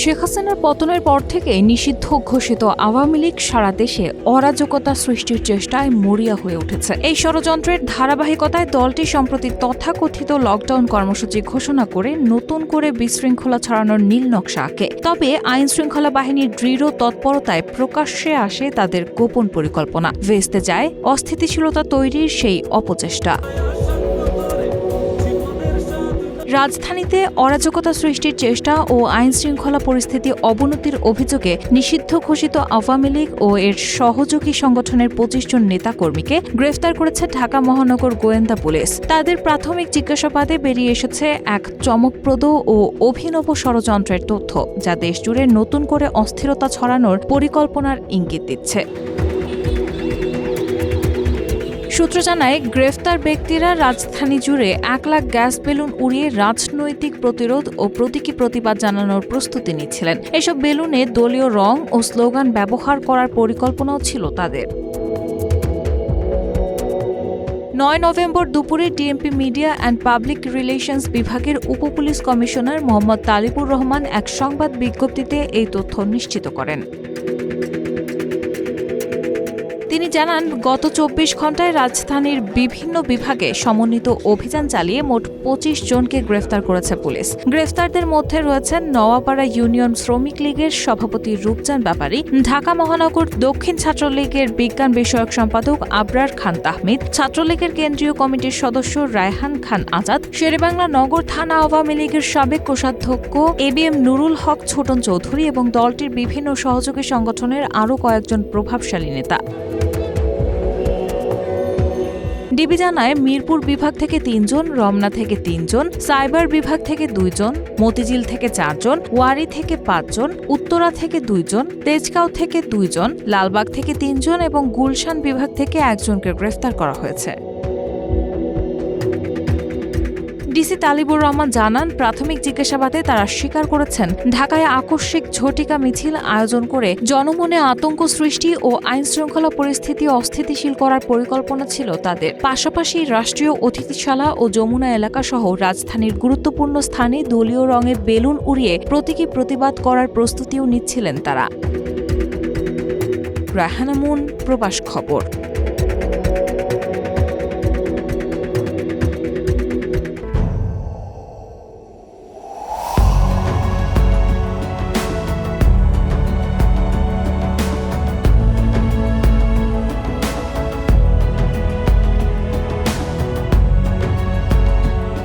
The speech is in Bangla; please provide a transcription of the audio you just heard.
শেখ হাসিনার পতনের পর থেকে নিষিদ্ধ ঘোষিত আওয়ামী লীগ সারা দেশে অরাজকতা সৃষ্টির চেষ্টায় মরিয়া হয়ে উঠেছে। এই ষড়যন্ত্রের ধারাবাহিকতায় দলটি সম্প্রতি তথাকথিত লকডাউন কর্মসূচি ঘোষণা করে নতুন করে বিশৃঙ্খলা ছড়ানোর নীল নকশা আঁকে। তবে আইন শৃঙ্খলা বাহিনীর দৃঢ় তৎপরতায় প্রকাশ্যে আসে তাদের গোপন পরিকল্পনা। ভেস্তে যায় অস্থিতিশীলতা তৈরির সেই অপচেষ্টা। রাজধানীতে অরাজকতা সৃষ্টির চেষ্টা ও আইন শৃঙ্খলা পরিস্থিতি অবনতির অভিযোগে নিষিদ্ধ ঘোষিত আওয়ামী লীগ ও এর সহযোগী সংগঠনের পঁচিশ জন নেতাকর্মীকে গ্রেফতার করেছে ঢাকা মহানগর গোয়েন্দা পুলিশ। তাদের প্রাথমিক জিজ্ঞাসাবাদে বেরিয়ে এসেছে এক চমকপ্রদ ও অভিনব ষড়যন্ত্রের তথ্য, যা দেশজুড়ে নতুন করে অস্থিরতা ছড়ানোর পরিকল্পনার ইঙ্গিত দিচ্ছে। সূত্র জানায়, গ্রেফতার ব্যক্তিরা রাজধানী জুড়ে এক লাখ গ্যাস বেলুন উড়িয়ে রাজনৈতিক প্রতিরোধ ও প্রতীকী প্রতিবাদ জানানোর প্রস্তুতি নিচ্ছিলেন। এসব বেলুনে দলীয় রং ও স্লোগান ব্যবহার করার পরিকল্পনাও ছিল তাদের। নয় নভেম্বর দুপুরে DMP media and public relations বিভাগের উপপুলিশ কমিশনার মোহাম্মদ তালিবুর রহমান এক সংবাদ বিজ্ঞপ্তিতে এই তথ্য নিশ্চিত করেন। তিনি জানান, গত চব্বিশ ঘন্টায় রাজধানীর বিভিন্ন বিভাগে সমন্বিত অভিযান চালিয়ে মোট পঁচিশ জনকে গ্রেফতার করেছে পুলিশ। গ্রেফতারদের মধ্যে রয়েছেন নওয়াপাড়া ইউনিয়ন শ্রমিক লীগের সভাপতি রূপচান ব্যাপারী, ঢাকা মহানগর দক্ষিণ ছাত্রলীগের বিজ্ঞান বিষয়ক সম্পাদক আবরার খান তাহমিদ, ছাত্রলীগের কেন্দ্রীয় কমিটির সদস্য রায়হান খান আজাদ, শেরেবাংলা নগর থানা আওয়ামী লীগের সাবেক কোষাধ্যক্ষ A B M Nurul Haque, Chhoton Chowdhury এবং দলটির বিভিন্ন সহযোগী সংগঠনের আরও কয়েকজন প্রভাবশালী নেতা। ডিবি জানায়, মিরপুর বিভাগ থেকে তিনজন, রমনা থেকে তিনজন, সাইবার বিভাগ থেকে দুইজন, মতিঝিল থেকে চারজন, ওয়ারি থেকে পাঁচজন, উত্তরা থেকে দুইজন, তেজগাঁও থেকে দুইজন, লালবাগ থেকে তিনজন এবং গুলশান বিভাগ থেকে একজনকে গ্রেফতার করা হয়েছে। ডিসি তালিবুর রহমান জানান, প্রাথমিক জিজ্ঞাসাবাদে তারা স্বীকার করেছেন, ঢাকায় আকস্মিক ঝটিকা মিছিল আয়োজন করে জনমনে আতঙ্ক সৃষ্টি ও আইন শৃঙ্খলা পরিস্থিতি অস্থিতিশীল করার পরিকল্পনা ছিল তাদের। পাশাপাশি রাষ্ট্রীয় অতিথিশালা ও যমুনা এলাকা সহ রাজধানীর গুরুত্বপূর্ণ স্থানে দলীয় রঙে বেলুন উড়িয়ে প্রতীকী প্রতিবাদ করার প্রস্তুতিও নিচ্ছিলেন তারা। রাহানামুন প্রবাস খবর।